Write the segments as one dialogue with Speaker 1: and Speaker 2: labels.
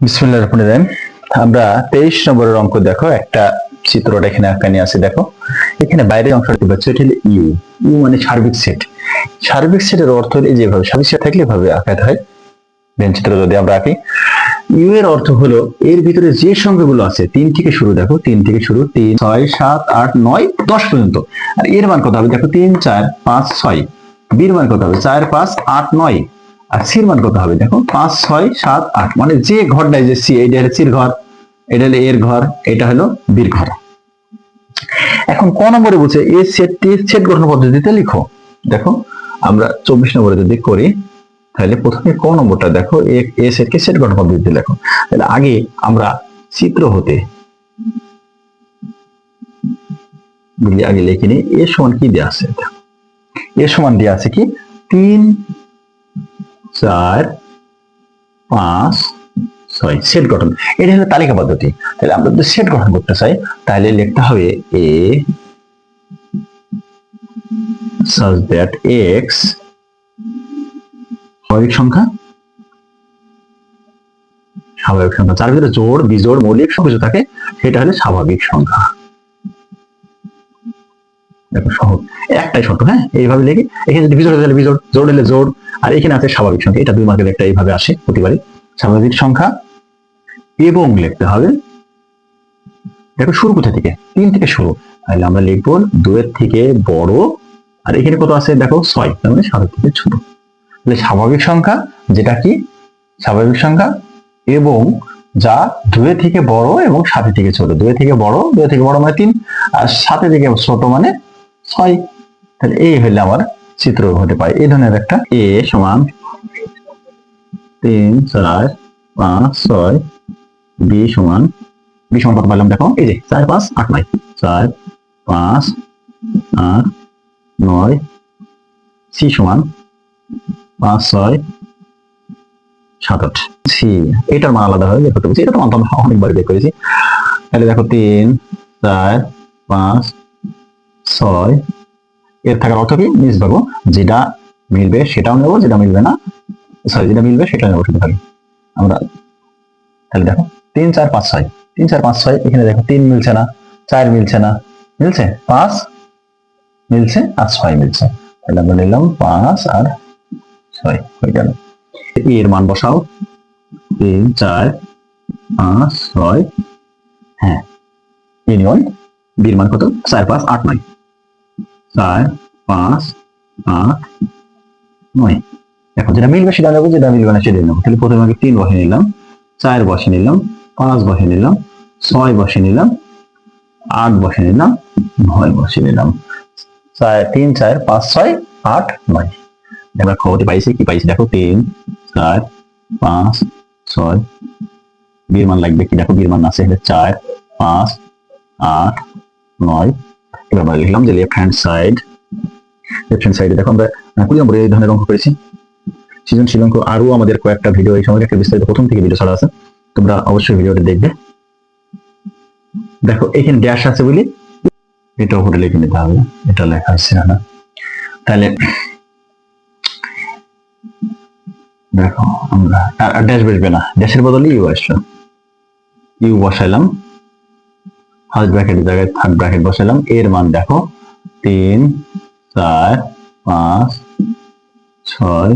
Speaker 1: বিসমুল্লাহ রহমান রহিম। আমরা তেইশ নম্বরের অঙ্ক দেখো, একটা চিত্রটা এখানে আঁকানি আছে, দেখো। এখানে বাইরের অংশটা দেখতে পাচ্ছ, এটা ইউ ইউ মানে সার্বিক সেট। সার্বিক সেটের অর্থ হলো যেভাবে সার্বিক সেট থাকলে এভাবে আঁকাতে হয়। দেন চিত্র যদি আমরা আঁকি। ইউ এর অর্থ হলো, এর ভিতরে যে সংখ্যাগুলো আছে, তিন থেকে শুরু, দেখো, তিন থেকে শুরু, তিন, ছয়, সাত, আট, নয়, দশ পর্যন্ত। আর এর মান কত হবে? দেখো, তিন, চার, পাঁচ, ছয়। বীর মান কত হবে? চার, পাঁচ, আট, নয়। আর সির মান কত হবে? দেখো, পাঁচ, ছয়, সাত, আট। মানে যে ঘরটাই যে সি এটা হলো সির ঘর, এটা হলো এর ঘর, এটা হলো বীর ঘর। এখন ক নম্বরে বলছে এই সেটটি সেট গঠন পদ্ধতিতে লিখো। দেখো, আমরা চব্বিশ নম্বরে যদি করি, তাহলে প্রথমে ক নম্বরটা দেখো এ- এ সেটকে সেট গঠন পদ্ধতিতে লেখো। তাহলে আগে আমরা চিত্র হতে আগে লিখে নিই এ সমান কি দেওয়া আছে? এ সমান দেওয়া আছে কি? তিন চার, পাঁচ, ছয়, সেট গঠন। এটা হলো তালিকা পদ্ধতি। তাহলে আমরা যদি সেট গঠন করতে চাই, তাহলে লিখতে হবে এ such that x স্বাভাবিক সংখ্যা স্বাভাবিক সংখ্যা। যার ভিতরে জোড়, বিজোড়, মৌলিক সব কিছু থাকে, সেটা হলো স্বাভাবিক সংখ্যা। দেখো সহজ। একটাই শর্ত হ্যাঁ? এইভাবে লিখে। এখানে যদি বিজোড় হলে বিজোড়, জোড় হলে জোড়। আর এখানে আছে স্বাভাবিক সংখ্যা। এটা দুই মার্কের একটা এইভাবে আসে হতে পারে স্বাভাবিক সংখ্যা এবং লিখতে হবে, দেখো শুরু কোথা থেকে? তিন থেকে শুরু। তাহলে আমরা লিখব দুয়ের থেকে বড়, আর এখানে কত আছে? দেখো ছয়, তার মানে সাতের থেকে ছোট। তাহলে স্বাভাবিক সংখ্যা, যেটা কি? স্বাভাবিক সংখ্যা এবং যা দুয়ে থেকে বড় এবং সাথে থেকে ছোট। দুয়ে থেকে বড় দুয়ে থেকে বড় মানে তিন, আর সাথে থেকে ছোট মানে ছয়। তাহলে এই হইলে আমার চিত্র হতে পারে। এই ধরনের একটা এ সমান তিন চার পাঁচ ছয় বি সমান বি সমান কত পাইলাম দেখো? এই যে চার পাঁচ আট নয় চার পাঁচ আট নয় সি সমান পাঁচ ছয় সাত আট। সি, এটার মান আলাদা হয় বের করতে বলছি এটা তো আমরা অনেকবার বের করেছি। তাহলে দেখো তিন, চার, পাঁচ, ছয় এর থাকার অর্থ কি? নিজ ভাগো যেটা মিলবে সেটাও নেব, যেটা মিলবে না সরি যেটা মিলবে সেটা নেব শুধু আমরা তাহলে দেখো, তিন, চার, পাঁচ, ছয়। তিন, চার, পাঁচ, ছয়, এখানে দেখো তিন মিলছে না, চার মিলছে না, মিলছে? পাঁচ মিলছে আর ছয় মিলছে। তাহলে আমরা নিলাম পাঁচ আর ছয়, হয়ে গেল। এর মান বসাও। তিন, চার, পাঁচ, ছয় হ্যাঁ। ইউনিয়ন বির মান কত? চার, পাঁচ, আট, নয়। চার, পাঁচ, আট, নয়। দেখো যেটা মিলবে সেটা নেব, যেটা মিলবে না সেটা নেব। তাহলে প্রথমে আগে তিন বসে নিলাম, চার বসে নিলাম, পাঁচ বসে নিলাম, ছয় বসে নিলাম, আট বসে নিলাম, নয় বসে নিলাম। চার, তিন, চার, পাঁচ, ছয়, আট, নয়। আমরা খবরটি পাইছি কি? পাইছি দেখো তিন, চার, পাঁচ, ছয়। বীরমান লাগবে কি? দেখো বীরমান আছে চার, পাঁচ, আট, নয়। এবার লিখলাম যে left hand side left hand সাইডে দেখো আমরা কুড়ি নম্বরে এই ধরনের অঙ্ক করেছি। সৃজনশীল অঙ্ক আরও আমাদের কয়েকটা ভিডিও এই সময় একটা বিস্তারিত প্রথম থেকে ভিডিও ছাড়া আছে। তোমরা অবশ্যই ভিডিওটা দেখবে। দেখো, এখানে ড্যাশ আছে বলি এটা উপরে লিখে নিতে হবে। এটা লেখা আছে না তাহলে দেখো আমরা ড্যাশ বসবে না। ড্যাশের বদলে ইউ আসলো। ইউ বসাইলাম। ফার্স্ট ব্র্যাকেটের জায়গায় থার্ড ব্র্যাকেট বসাইলাম এর মান দেখো, তিন, চার, পাঁচ, ছয়,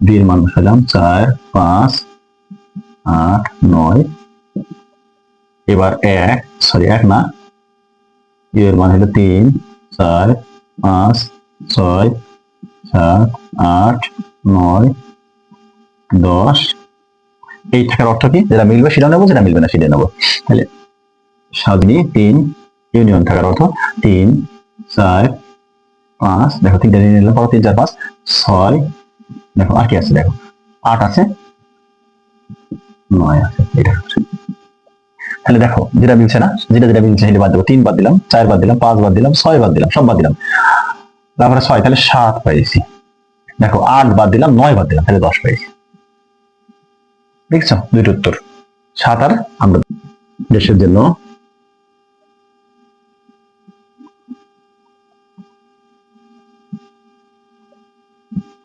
Speaker 1: বীর মান বসাইলাম চার, পাঁচ, আট, নয়। এবার এক সরি এক না। এর মান হলো তিন, চার, পাঁচ, ছয়, সাত, আট, নয়, দশ। এই থাকার অর্থ কি? যেটা মিলবে সেটা নেব, যেটা মিলবে না সেটা নেব। তাহলে সাতনি তিন ইউনিয়ন থাকার অর্থ তিন, চার, পাঁচ, দেখো তিনটা নিয়ে নিলাম, পর তিন, চার, পাঁচ, ছয়, দেখো আর কি আছে, দেখো। আট আছে। নয় আছে, এটা তাহলে দেখো, যেটা মিলছে না, যেটা যেটা মিলছে সেটা বাদ দেবো। তিন বাদ দিলাম, চার বাদ দিলাম, পাঁচ বাদ দিলাম, ছয় বাদ দিলাম, সব বাদ দিলাম। তারপরে ছয়, তাহলে সাত পাইছি। দেখো, আট বাদ দিলাম, নয় বাদ দিলাম, তাহলে দশ পাইছি। দেখছ? দুইটা উত্তর। সাত আর আমরা দেশের জন্য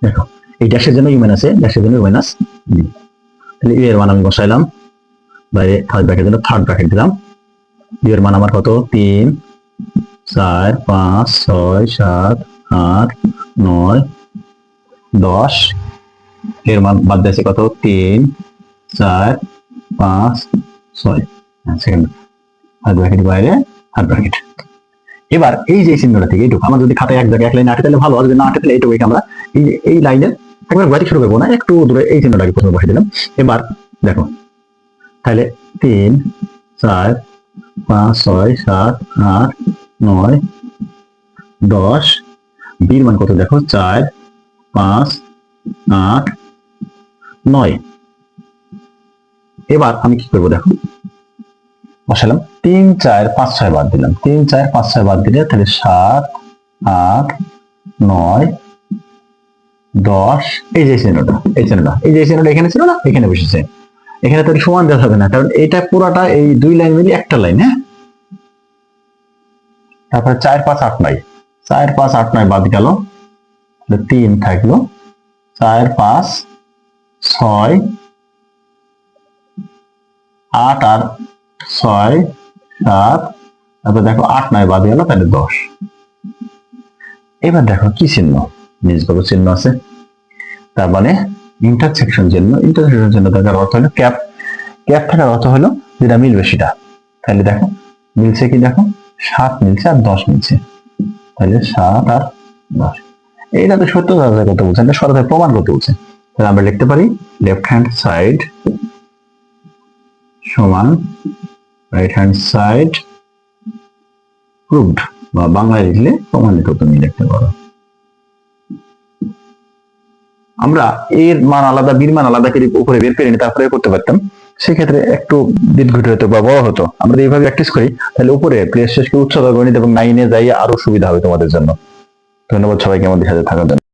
Speaker 1: দেখো এই ড্যাশের জন্য ইউ মাইনাস এ ড্যাশের জন্য মাইনাস বি তাহলে ইউ এর মান আমি বসাইলাম। বাইরে ফার্স্ট ব্র্যাকেট দিলাম থার্ড ব্র্যাকেট দিলাম। ইউ এর মান আমার কত? তিন, চার, পাঁচ, ছয়, সাত, আট, নয়, দশ। এর মান বাদ দিয়েছে কত? তিন, চার, পাঁচ, ছয়। সেকেন্ড থার্ড ব্র্যাকেট বাইরে থার্ড ব্র্যাকেট এবার এই যে চিহ্নটা থেকে এইটুকু আমার যদি খাতায় এক জায়গায় এক লাইন আটে তাহলে ভালো, আর যদি না আটে তাহলে এইটুকু আমরা, এই এই লাইনের একবার গোয়াটি শুরু করব না, একটু দূরে, এই চিহ্নটাকে প্রথমে বসে দিলাম। এবার দেখো, তাহলে তিন, চার, পাঁচ, ছয়, সাত, আট, নয়, দশ, বির মান কত দেখো, চার, পাঁচ, আট, নয়। এবার আমি কি করব দেখো, বসালাম। তিন, চার, পাঁচ, ছয় বাদ দিলাম। তিন, চার, পাঁচ, ছয় বাদ দিলে তাহলে সাত, আট, নয় দশ, এই যে চিহ্নটা এই চিহ্নটা এই যে চিহ্নটা এখানে ছিল না, এখানে বসেছে। এখানে তো সমান দেওয়া হবে না, কারণ এটা পুরাটা এই দুই লাইন মিলিয়ে একটা লাইন হ্যাঁ? তারপরে চার পাঁচ আট নয়, চার পাঁচ আট নয় বাদ গেল তিন থাকল, চার পাঁচ ছয়, আট আর ছয়, সাত, তারপর দেখো আট নয় বাদ গেল, তাহলে দশ। এবার দেখো কি চিহ্ন? নিজগত চিহ্ন আছে। তার মানে ইন্টারসেকশন চিহ্ন ইন্টারসেকশন চিহ্ন থাকার অর্থ হলো ক্যাপ ক্যাপ থাকার অর্থ হলো যেটা মিলবে সেটা। তাহলে দেখো, মিলছে কি দেখো? সাত মিলছে আর দশ মিলছে। তাহলে সাত আর দশ। এইটা তো সত্য কত বলছে? এটা সরকার প্রমাণ করতে বলছে। তাহলে আমরা লিখতে পারি লেফট হ্যান্ড সাইড সমান রাইট হ্যান্ড সাইড প্রুভড বা বাংলায় লিখলে প্রমাণিত তুমি লিখতে পারো। আমরা এর মান আলাদা, বীর মান আলাদা করে উপরে বের করে নিয়ে তারপরে করতে পারতাম। সেক্ষেত্রে একটু দীর্ঘটি হতো বা বড় হতো। আমরা এইভাবে প্র্যাকটিস করি, তাহলে উপরে প্লেস শেষকে উচ্চতর গণিত এবং নাইনে যাই আরও সুবিধা হবে তোমাদের জন্য। ধন্যবাদ সবাইকে আমাদের সাথে থাকার জন্য।